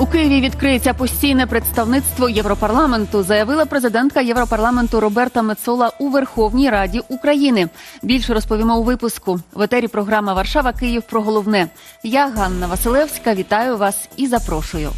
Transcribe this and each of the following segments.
У Києві відкриється постійне представництво Європарламенту, заявила президентка Європарламенту Роберта Мецола у Верховній Раді України. Більше розповімо у випуску. В етері програма Варшава Київ про головне. Я Ганна Василевська. Вітаю вас і запрошую.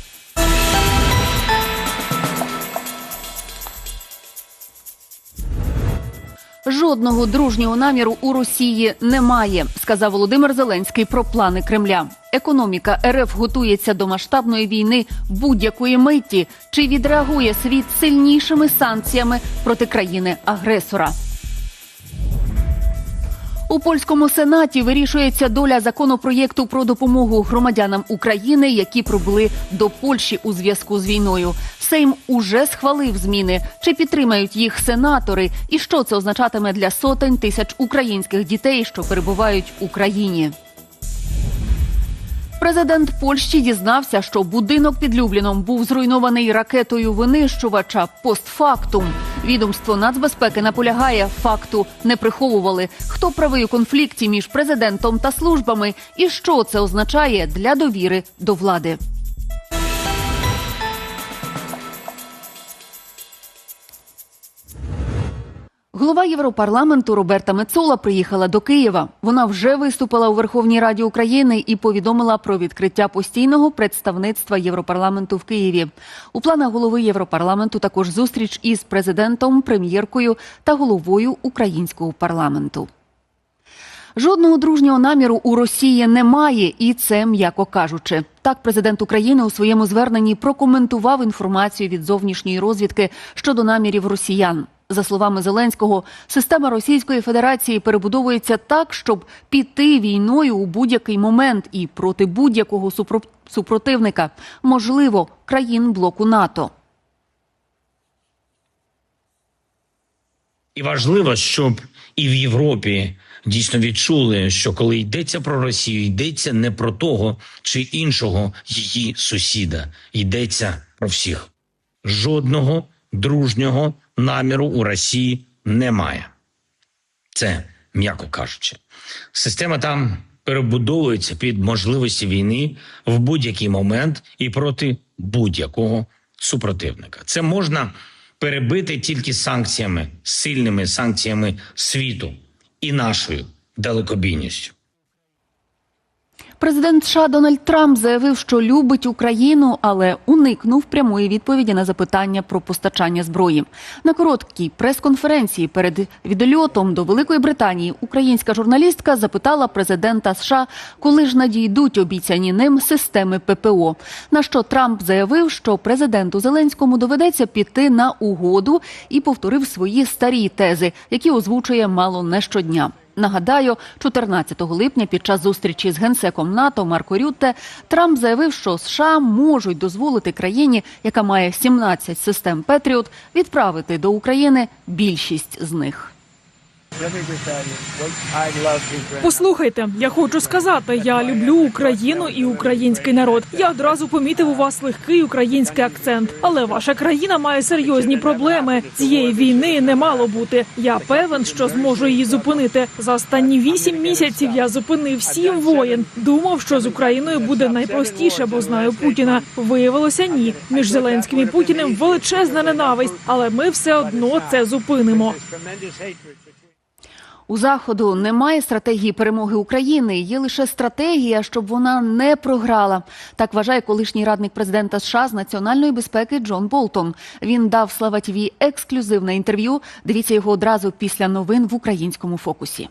Жодного дружнього наміру у Росії немає, сказав Володимир Зеленський про плани Кремля. Економіка РФ готується до масштабної війни будь-якої миті. Чи відреагує світ сильнішими санкціями проти країни-агресора? У польському сенаті вирішується доля законопроєкту про допомогу громадянам України, які прибули до Польщі у зв'язку з війною. Сейм уже схвалив зміни. Чи підтримають їх сенатори? І що це означатиме для сотень тисяч українських дітей, що перебувають в Україні? Президент Польщі дізнався, що будинок під Любліном був зруйнований ракетою винищувача постфактум. Відомство нацбезпеки наполягає, факту не приховували. Хто правий у конфлікті між президентом та службами, і що це означає для довіри до влади? Голова Європарламенту Роберта Мецола приїхала до Києва. Вона вже виступила у Верховній Раді України і повідомила про відкриття постійного представництва Європарламенту в Києві. У планах голови Європарламенту також зустріч із президентом, прем'єркою та головою українського парламенту. Жодного дружнього наміру у Росії немає, і це м'яко кажучи. Так, президент України у своєму зверненні прокоментував інформацію від зовнішньої розвідки щодо намірів росіян. За словами Зеленського, система Російської Федерації перебудовується так, щоб піти війною у будь-який момент і проти будь-якого супро- супротивника, можливо, країн блоку НАТО. І важливо, щоб і в Європі дійсно відчули, що коли йдеться про Росію, йдеться не про того чи іншого її сусіда, йдеться про всіх. Жодного дружнього наміру у Росії немає. Це м'яко кажучи. Система там перебудовується під можливості війни в будь-який момент і проти будь-якого супротивника. Це можна перебити тільки санкціями, сильними санкціями світу і нашою далекобійністю. Президент США Дональд Трамп заявив, що любить Україну, але уникнув прямої відповіді на запитання про постачання зброї. На короткій прес-конференції перед відльотом до Великої Британії українська журналістка запитала президента США, коли ж надійдуть обіцяні ним системи ППО. На що Трамп заявив, що президенту Зеленському доведеться піти на угоду і повторив свої старі тези, які озвучує мало не щодня. Нагадаю, 14 липня під час зустрічі з генсеком НАТО Марко Рютте Трамп заявив, що США можуть дозволити країні, яка має 17 систем Петріот, відправити до України більшість з них. Послухайте, я хочу сказати, я люблю Україну і український народ. Я одразу помітив у вас легкий український акцент, але ваша країна має серйозні проблеми. Цієї війни не мало бути. Я певен, що зможу її зупинити. За останні вісім місяців я зупинив сім воєн. Думав, що з Україною буде найпростіше, бо знаю Путіна. Виявилося ні. Між Зеленським і Путіним величезна ненависть, але ми все одно це зупинимо. У заходу немає стратегії перемоги України. Є лише стратегія, щоб вона не програла. Так вважає колишній радник президента США з національної безпеки Джон Болтон. Він дав Слава ТВ ексклюзивне інтерв'ю. Дивіться його одразу після новин в українському фокусі.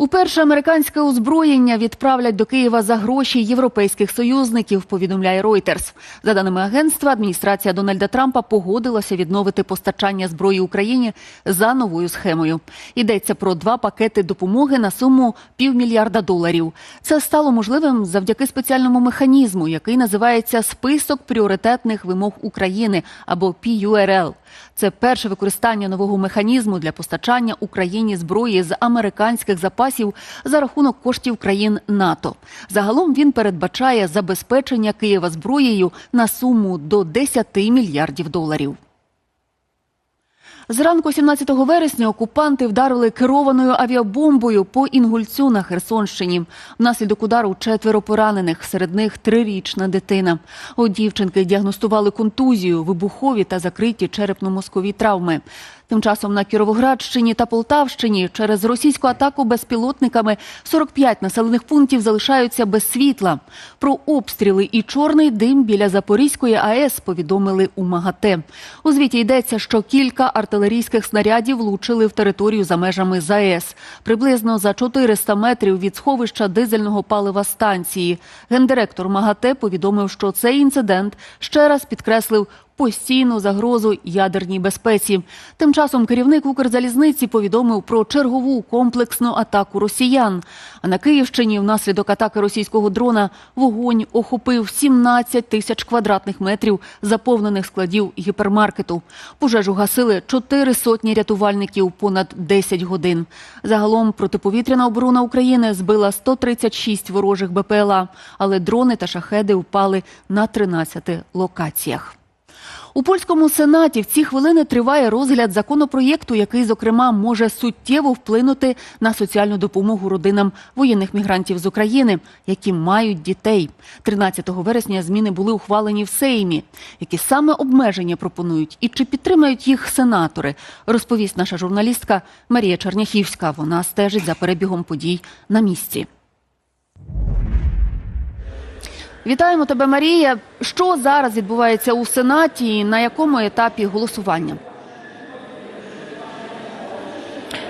Уперше американське озброєння відправлять до Києва за гроші європейських союзників. Повідомляє Reuters. За даними агентства, адміністрація Дональда Трампа погодилася відновити постачання зброї Україні за новою схемою. Йдеться про два пакети допомоги на суму півмільярда доларів. Це стало можливим завдяки спеціальному механізму, який називається список пріоритетних вимог України або PURL. Це перше використання нового механізму для постачання Україні зброї з американських запасів за рахунок коштів країн НАТО. Загалом він передбачає забезпечення Києва зброєю на суму до 10 мільярдів доларів. Зранку 17 вересня окупанти вдарили керованою авіабомбою по Інгульцю на Херсонщині. Внаслідок удару четверо поранених, серед них трирічна дитина. У дівчинки діагностували контузію, вибухові та закриті черепно-мозкові травми. Тим часом на Кіровоградщині та Полтавщині через російську атаку безпілотниками 45 населених пунктів залишаються без світла. Про обстріли і чорний дим біля Запорізької АЕС повідомили у МАГАТЕ. У звіті йдеться, що кілька артилерійських снарядів влучили в територію за межами ЗАЕС, приблизно за 400 метрів від сховища дизельного палива станції. Гендиректор МАГАТЕ повідомив, що цей інцидент ще раз підкреслив постійну загрозу ядерній безпеці. Тим часом керівник Укрзалізниці повідомив про чергову комплексну атаку росіян. А на Київщині внаслідок атаки російського дрона вогонь охопив 17 тисяч квадратних метрів заповнених складів гіпермаркету. Пожежу гасили чотири сотні рятувальників понад 10 годин. Загалом протиповітряна оборона України збила 136 ворожих БПЛА, але дрони та шахеди впали на 13 локаціях. У польському сенаті в ці хвилини триває розгляд законопроєкту, який, зокрема, може суттєво вплинути на соціальну допомогу родинам воєнних мігрантів з України, які мають дітей. 13 вересня зміни були ухвалені в Сеймі. Які саме обмеження пропонують і чи підтримають їх сенатори, розповість наша журналістка Марія Черняхівська. Вона стежить за перебігом подій на місці. Вітаємо тебе, Марія. Що зараз відбувається у Сенаті і на якому етапі голосування?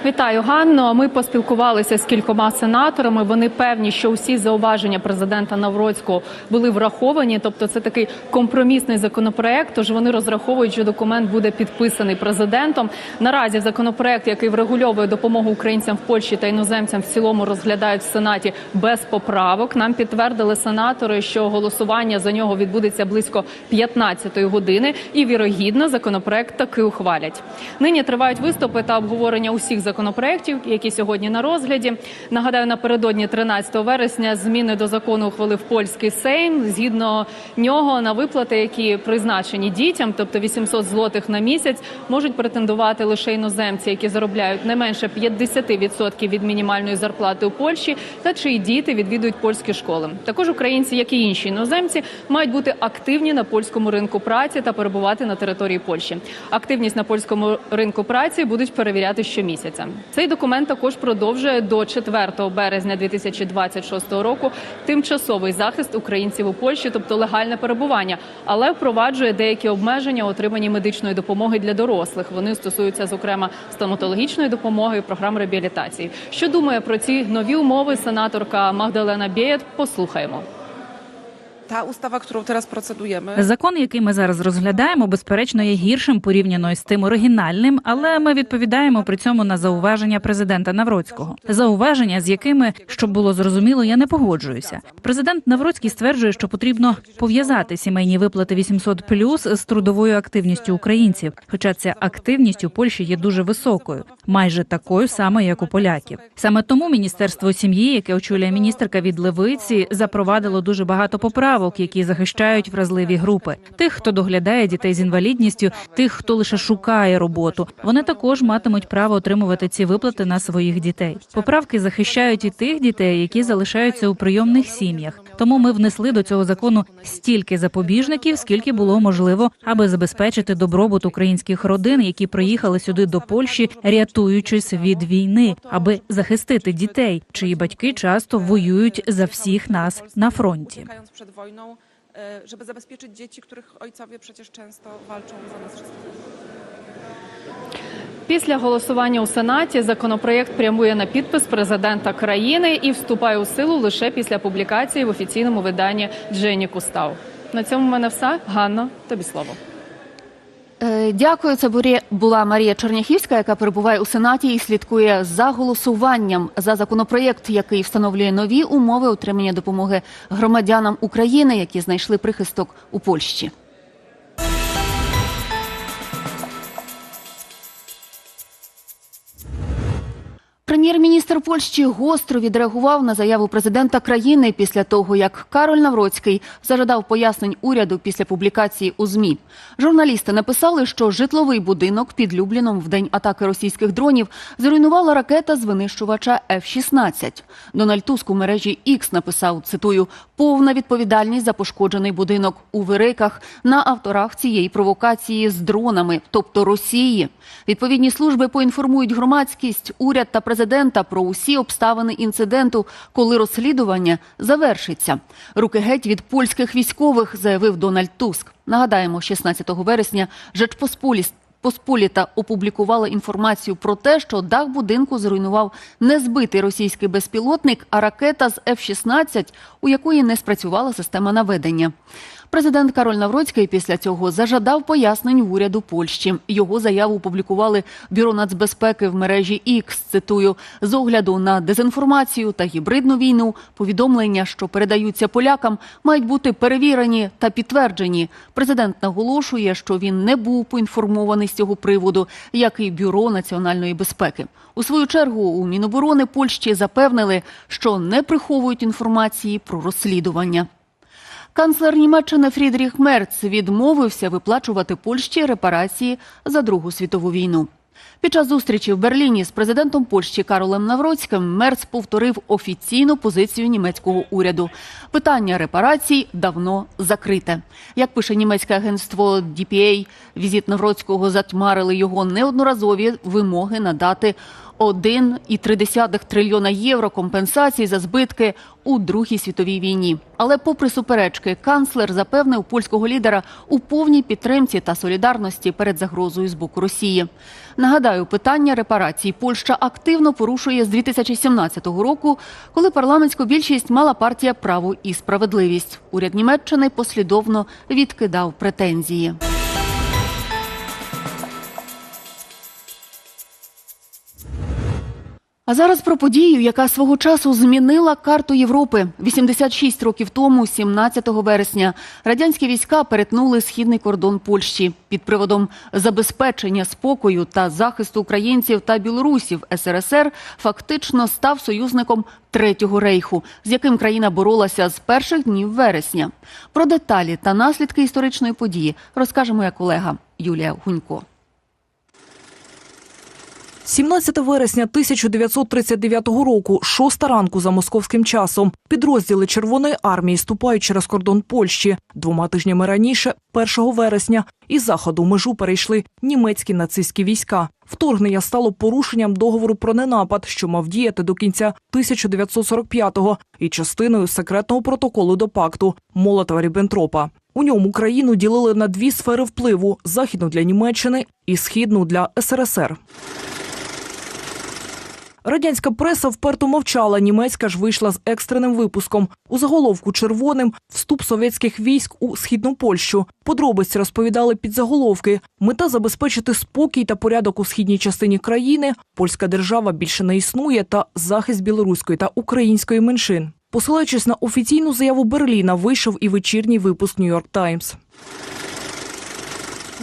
Вітаю, Ганно. Ми поспілкувалися з кількома сенаторами. Вони певні, що усі зауваження президента Навроцького були враховані. Тобто, це такий компромісний законопроект. Тож вони розраховують, що документ буде підписаний президентом. Наразі законопроект, який врегульовує допомогу українцям в Польщі та іноземцям, в цілому розглядають в сенаті без поправок. Нам підтвердили сенатори, що голосування за нього відбудеться близько 15-ї години, і вірогідно законопроект таки ухвалять. Нині тривають виступи та обговорення усіх законопроєктів, які сьогодні на розгляді. Нагадаю, напередодні 13 вересня зміни до закону ухвалив польський сейм. Згідно нього на виплати, які призначені дітям, тобто 800 злотих на місяць, можуть претендувати лише іноземці, які заробляють не менше 50% від мінімальної зарплати у Польщі, та чиї діти відвідують польські школи. Також українці, як і інші іноземці, мають бути активні на польському ринку праці та перебувати на території Польщі. Активність на польському ринку праці будуть перевіряти щомісяця. Цей документ також продовжує до 4 березня 2026 року тимчасовий захист українців у Польщі, тобто легальне перебування, але впроваджує деякі обмеження у отриманні медичної допомоги для дорослих. Вони стосуються, зокрема, стоматологічної допомоги програм реабілітації. Що думає про ці нові умови сенаторка Магдалена Бієт? Послухаємо. Ta ustawa, którą teraz procedujemy, Закон, який ми зараз розглядаємо, безперечно є гіршим порівняно з тим оригінальним, але ми відповідаємо при цьому на зауваження президента Навроцького. Зауваження, з якими, щоб було зрозуміло, я не погоджуюся. Президент Навроцький стверджує, що потрібно пов'язати сімейні виплати 800 плюс з трудовою активністю українців. Хоча ця активність у Польщі є дуже високою, майже такою самою, як у поляків. Саме тому міністерство сім'ї, яке очолює міністерка від левиці, запровадило дуже багато поправок, які захищають вразливі групи: тих, хто доглядає дітей з інвалідністю, тих, хто лише шукає роботу. Вони також матимуть право отримувати ці виплати на своїх дітей. Поправки захищають і тих дітей, які залишаються у прийомних сім'ях. Тому ми внесли до цього закону стільки запобіжників, скільки було можливо, аби забезпечити добробут українських родин, які приїхали сюди до Польщі, рятуючись від війни, аби захистити дітей, чиї батьки часто воюють за всіх нас на фронті. żeby zabezpieczyć dzieci, których ojcowie przecież często walczą za nas. Після голосування у Сенаті законопроєкт прямує на підпис президента країни і вступає у силу лише після публікації в офіційному виданні Джені Кустав. На цьому в мене все. Ганно, тобі слово. Е, Дякую. Це була Марія Черняхівська, яка перебуває у Сенаті і слідкує за голосуванням за законопроєкт, який встановлює нові умови отримання допомоги громадянам України, які знайшли прихисток у Польщі. Прем'єр-міністр Польщі гостро відреагував на заяву президента країни після того, як Кароль Навроцький зажадав пояснень уряду після публікації у змі. Журналісти написали, що житловий будинок під Любліном в день атаки російських дронів зруйнувала ракета з винищувача F-16. Дональд Туск у мережі X написав, цитую, повна відповідальність за пошкоджений будинок у Вириках на авторах цієї провокації з дронами, тобто Росії. Відповідні служби поінформують громадськість, уряд та президента про усі обставини інциденту, коли розслідування завершиться. Руки геть від польських військових, заявив Дональд Туск. Нагадаємо, 16 вересня Жечпосполіс Посполіта опублікувала інформацію про те, що дах будинку зруйнував не збитий російський безпілотник, а ракета з F-16, у якої не спрацювала система наведення. Президент Кароль Навроцький після цього зажадав пояснень в уряду Польщі. Його заяву опублікували Бюро нацбезпеки в мережі X, цитую, з огляду на дезінформацію та гібридну війну, повідомлення, що передаються полякам, мають бути перевірені та підтверджені. Президент наголошує, що він не був поінформований з цього приводу, як і Бюро національної безпеки. У свою чергу у Міноборони Польщі запевнили, що не приховують інформації про розслідування. Канцлер Німеччини Фрідріх Мерц відмовився виплачувати Польщі репарації за Другу світову війну. Під час зустрічі в Берліні з президентом Польщі Каролем Навроцьким Мерц повторив офіційну позицію німецького уряду. Питання репарацій давно закрите. Як пише німецьке агентство DPA, візит Навроцького затьмарили його неодноразові вимоги надати 1,3 трильйона євро компенсацій за збитки у Другій світовій війні. Але, попри суперечки, канцлер запевнив польського лідера у повній підтримці та солідарності перед загрозою з боку Росії. Нагадаю, питання репарацій Польща активно порушує з 2017 року, коли парламентську більшість мала партія право і справедливість. Уряд Німеччини послідовно відкидав претензії. А зараз про подію, яка свого часу змінила карту Європи. 86 років тому, 17 вересня, радянські війська перетнули східний кордон Польщі під приводом забезпечення спокою та захисту українців та білорусів. СРСР фактично став союзником Третього рейху, з яким країна боролася з перших днів вересня. Про деталі та наслідки історичної події розкаже моя колега Юлія Гунько. 17 вересня 1939 року, шоста ранку за московським часом, підрозділи Червоної армії ступають через кордон Польщі. Двома тижнями раніше, 1 вересня, із заходу межу перейшли німецькі нацистські війська. Вторгнення стало порушенням договору про ненапад, що мав діяти до кінця 1945-го, і частиною секретного протоколу до пакту Молотова Ріббентропа. У ньому країну ділили на дві сфери впливу: західну для Німеччини і східну для СРСР. Радянська преса вперто мовчала, німецька ж вийшла з екстреним випуском. У заголовку червоним вступ совєтських військ у східну Польщу. Подробиці розповідали під заголовки. Мета забезпечити спокій та порядок у східній частині країни. Польська держава більше не існує та захист білоруської та української меншин. Посилаючись на офіційну заяву Берліна, вийшов і вечірній випуск Нью-Йорк Таймс.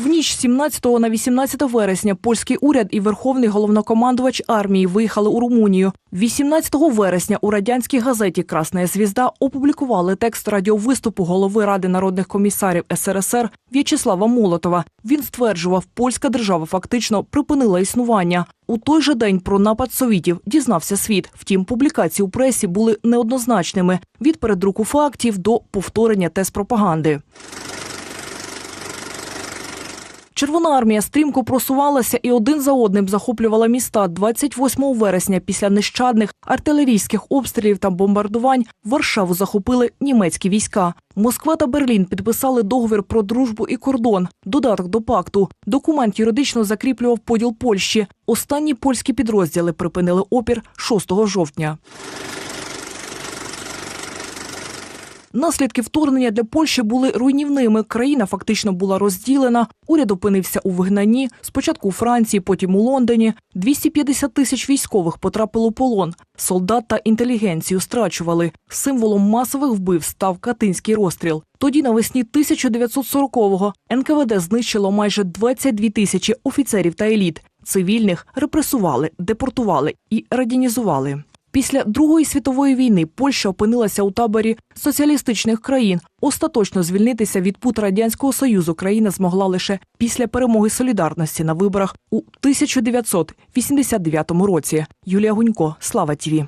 В ніч з 17 на 18 вересня польський уряд і верховний головнокомандувач армії виїхали у Румунію. 18 вересня у радянській газеті Красна звізда опублікували текст радіовиступу голови Ради народних комісарів СРСР В'ячеслава Молотова. Він стверджував, польська держава фактично припинила існування. У той же день про напад совітів дізнався світ. Втім, публікації у пресі були неоднозначними від передруку фактів до повторення тез пропаганди. Червона армія стрімко просувалася і один за одним захоплювала міста 28 вересня. Після нещадних артилерійських обстрілів та бомбардувань Варшаву захопили німецькі війська. Москва та Берлін підписали договір про дружбу і кордон. Додаток до пакту. Документ юридично закріплював поділ Польщі. Останні польські підрозділи припинили опір 6 жовтня. Наслідки вторгнення для Польщі були руйнівними. Країна фактично була розділена. Уряд опинився у вигнанні. Спочатку у Франції, потім у Лондоні. 250 тисяч військових потрапили у полон. Солдат та інтелігенцію страчували. Символом масових вбивств став катинський розстріл. Тоді навесні 1940-го НКВД знищило майже 22 тисячі офіцерів та еліт. цивільних репресували, депортували і радянізували. Після Другої світової війни Польща опинилася у таборі соціалістичних країн. Остаточно звільнитися від пут радянського союзу країна змогла лише після перемоги солідарності на виборах у 1989 році. Юлія Гунько, Слава Тіві.